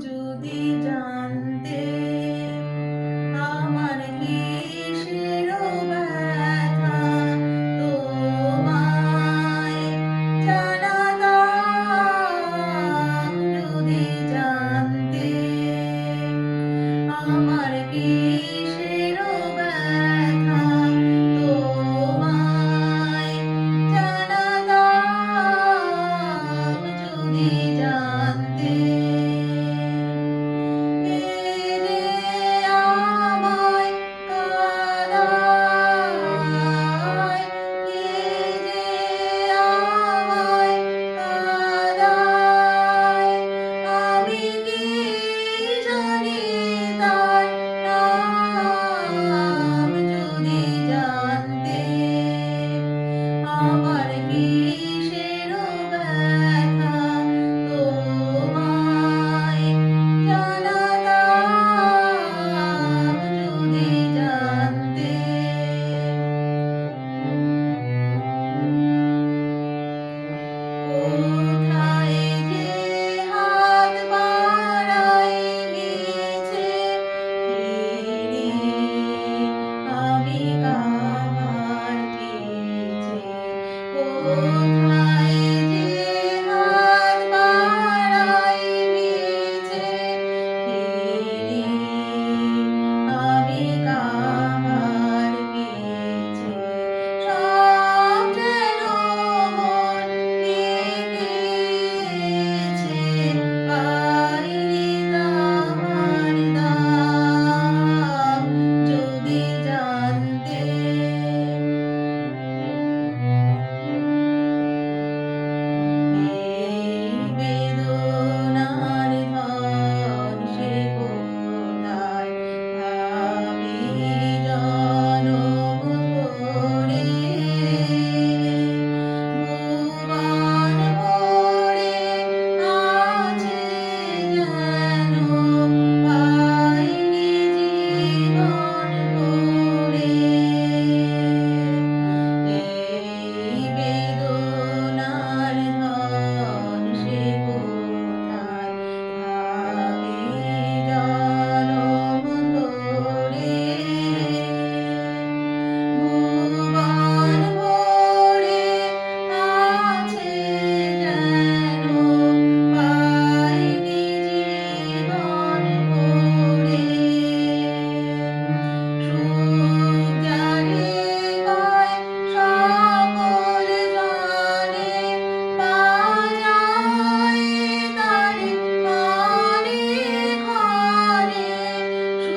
যদি জানতে আমার কিসের ব্যথা তোমায় জানাতাম যদি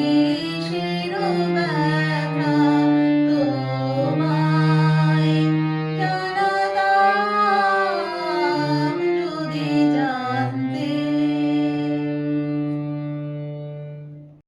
Amen.